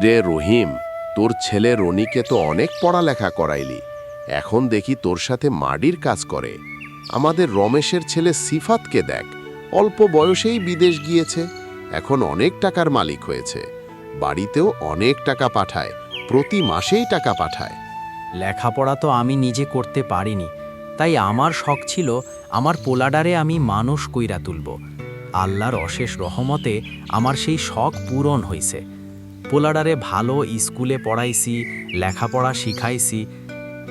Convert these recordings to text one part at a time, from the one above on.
কিরে রহিম, তোর ছেলে রনিকে তো অনেক পড়ালেখা করাইলি। এখন দেখি তোর সাথে মাডির কাজ করে। আমাদের রমেশের ছেলে সিফাতকে দেখ, অল্প বয়সেই বিদেশ গিয়েছে, এখন অনেক টাকার মালিক হয়েছে। বাড়িতেও অনেক টাকা পাঠায়, প্রতি মাসেই টাকা পাঠায়। লেখাপড়া তো আমি নিজে করতে পারিনি, তাই আমার শখ ছিল আমার পোলাডারে আমি মানুষ কইরা তুলব। আল্লাহর অশেষ রহমতে আমার সেই শখ পূরণ হইছে। পোলাডারে ভালো স্কুলে পড়াইছি, লেখাপড়া শিখাইছি।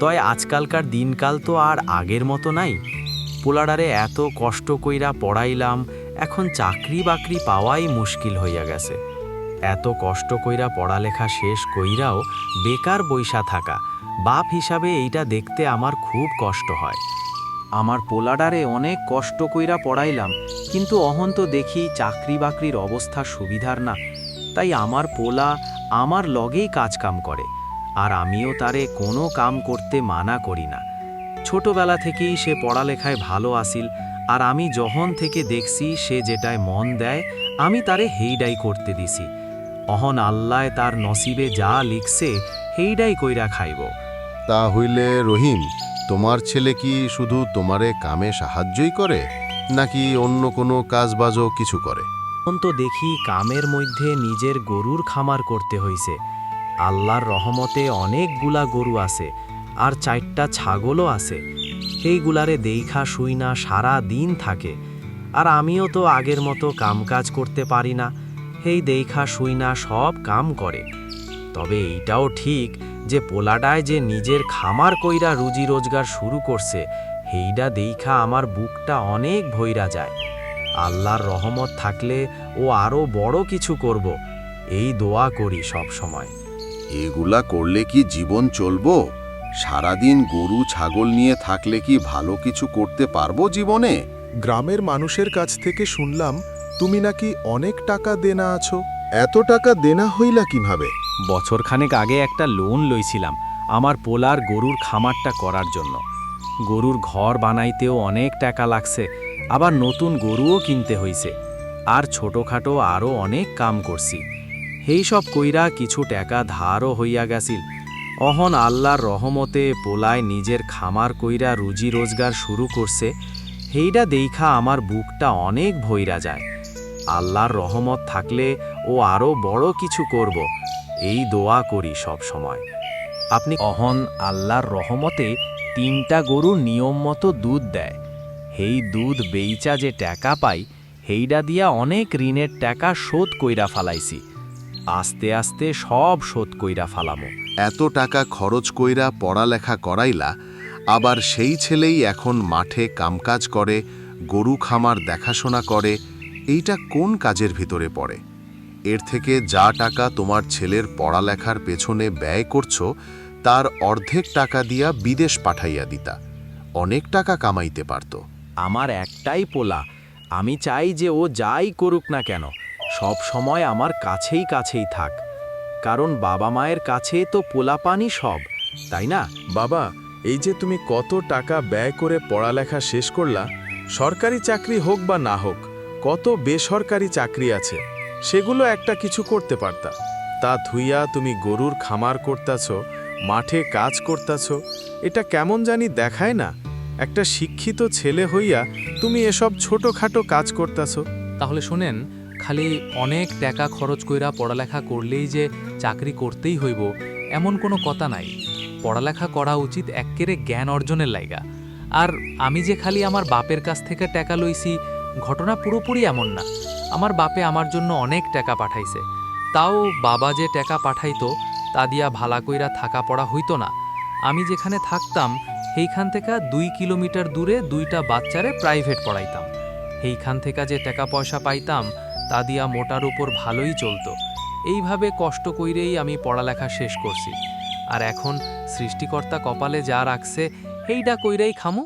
তয় আজকালকার দিনকাল তো আর আগের মতো নাই। পোলাডারে এত কষ্ট কইরা পড়াইলাম, এখন চাকরি বাকরি পাওয়াই মুশকিল হইয়া গেছে। এত কষ্ট কইরা পড়ালেখা শেষ কইরাও বেকার বইসা থাকা। বাপ হিসাবে এইটা দেখতে আমার খুব কষ্ট হয়। আমার পোলাডারে অনেক কষ্ট কইরা পড়াইলাম, কিন্তু অহন তো দেখি চাকরি বাকরির অবস্থা সুবিধার না। তাই আমার পোলা আমার লগেই কাজকাম করে, আর আমিও তারে কোনো কাম করতে মানা করি না। ছোটবেলা থেকেই সে পড়ালেখায় ভালো আসিল, আর আমি যখন থেকে দেখছি সে যেটায় মন দেয়, আমি তারে হেইডাই করতে দিছি। অহন আল্লায় তার নসিবে যা লিখছে, হেইডাই কইরা খাইব। তা হইলে রহিম, তোমার ছেলে কি শুধু তোমারে কামে সাহায্যই করে, নাকি অন্য কোনো কাজবাজও কিছু করে? তো দেখি কামের মধ্যে নিজের গরুর খামার করতে হইছে। আল্লাহর রহমতে অনেকগুলা গরু আছে, আর চারটা ছাগলও আছে। সেইগুলারে দেইখা শুই না, সারা দিন থাকে। আর আমিও তো আগের মতো কামকাজ করতে পারি না, সেই দেইখা শুই না, সব কাম করে। তবে এইটাও ঠিক যে পোলাডায় যে নিজের খামার কইরা রুজি রোজগার শুরু করছে হেইডা দেইখা আমার বুকটা অনেক ভৈরা যায়। আল্লাহর রহমত থাকলে ও আরও বড় কিছু করব। এই দোয়া করি সব সময়। এগুলা করলে কি জীবন চলবো? সারাদিন গরু ছাগল নিয়ে থাকলে কি ভালো কিছু করতে পারব জীবনে? গ্রামের মানুষের কাছ থেকে শুনলাম তুমি নাকি অনেক টাকা দেনা আছো। এত টাকা দেনা হইলা কীভাবে? বছরখানেক আগে একটা লোন লইছিলাম আমার পোলার গরুর খামারটা করার জন্য। গরুর ঘর বানাইতেও অনেক টাকা লাগছে আবার নতুন গরুও কিনতে হইছে। আর ছোটোখাটো আরও অনেক কাম করছি। এই সব কইরা কিছু টাকা ধারও হইয়া গেছিল। অহন আল্লাহর রহমতে পোলায় নিজের খামার কইরা রুজি রোজগার শুরু করছে, হেইডা দেইখা আমার বুকটা অনেক ভইরা যায়। আল্লাহর রহমত থাকলে ও আরও বড় কিছু করব, এই দোয়া করি সব সময়। আপনি অহন আল্লাহর রহমতে তিনটা গরু নিয়ম মতো দুধ দেয়। হেই দুধ বেইচা যে টাকা পাই, হেইডা দিয়া অনেক ঋণের টাকা শোধ কইরা ফালাইছি। আস্তে আস্তে সব শোধ কইরা ফালামো। এত টাকা খরচ কইরা পড়ালেখা করাইলা, আবার সেই ছেলেই এখন মাঠে কামকাজ করে, গরু খামার দেখাশোনা করে, এইটা কোন কাজের ভিতরে পড়ে? এর থেকে যা টাকা তোমার ছেলের পড়ালেখার পেছনে ব্যয় করছ, তার অর্ধেক টাকা দিয়া বিদেশ পাঠাইয়া দিতা। অনেক টাকা কামাইতে পারতো। আমার একটাই পোলা। আমি চাই যে ও যাই করুক না কেন, সব সময় আমার কাছেই কাছেই থাক। কারণ বাবা মায়ের কাছে তো পোলাপানি সব, তাই না? বাবা, এই যে তুমি কত টাকা ব্যয় করে পড়ালেখা শেষ করলা, সরকারি চাকরি হোক বা না হোক, কত বেসরকারি চাকরি আছে, সেগুলো একটা কিছু করতে পারতা। তা ধুইয়া তুমি গরুর খামার করতাছ, মাঠে কাজ করতাছ, এটা কেমন জানি দেখায় না? একটা শিক্ষিত ছেলে হইয়া তুমি এসব ছোটখাটো কাজ করতাছ। তাহলে শোনেন, খালি অনেক টাকা খরচ কইরা পড়ালেখা করলেই যে চাকরি করতেই হইব, এমন কোনো কথা নাই। পড়ালেখা করা উচিত এক্কেরে জ্ঞান অর্জনের লাইগা। আর আমি যে খালি আমার বাপের কাছ থেকে টাকা লইছি, ঘটনা পুরোপুরি এমন না। আমার বাপে আমার জন্য অনেক টাকা পাঠাইছে। তাও বাবা যে টাকা পাঠাইতো, তা দিয়া ভালা কইরা থাকা পড়া হইতো না। আমি যেখানে থাকতাম সেইখান থেকে দুই কিলোমিটার দূরে দুইটা বাচ্চারে প্রাইভেট পড়াইতাম। সেইখান থেকে যে টাকা পয়সা পাইতাম, তা দিয়া মোটার উপর ভালোই চলতো। এইভাবে কষ্ট কইরেই আমি পড়ালেখা শেষ করছি। আর এখন সৃষ্টিকর্তা কপালে যা রাখছে এইটা কইরেই খামু।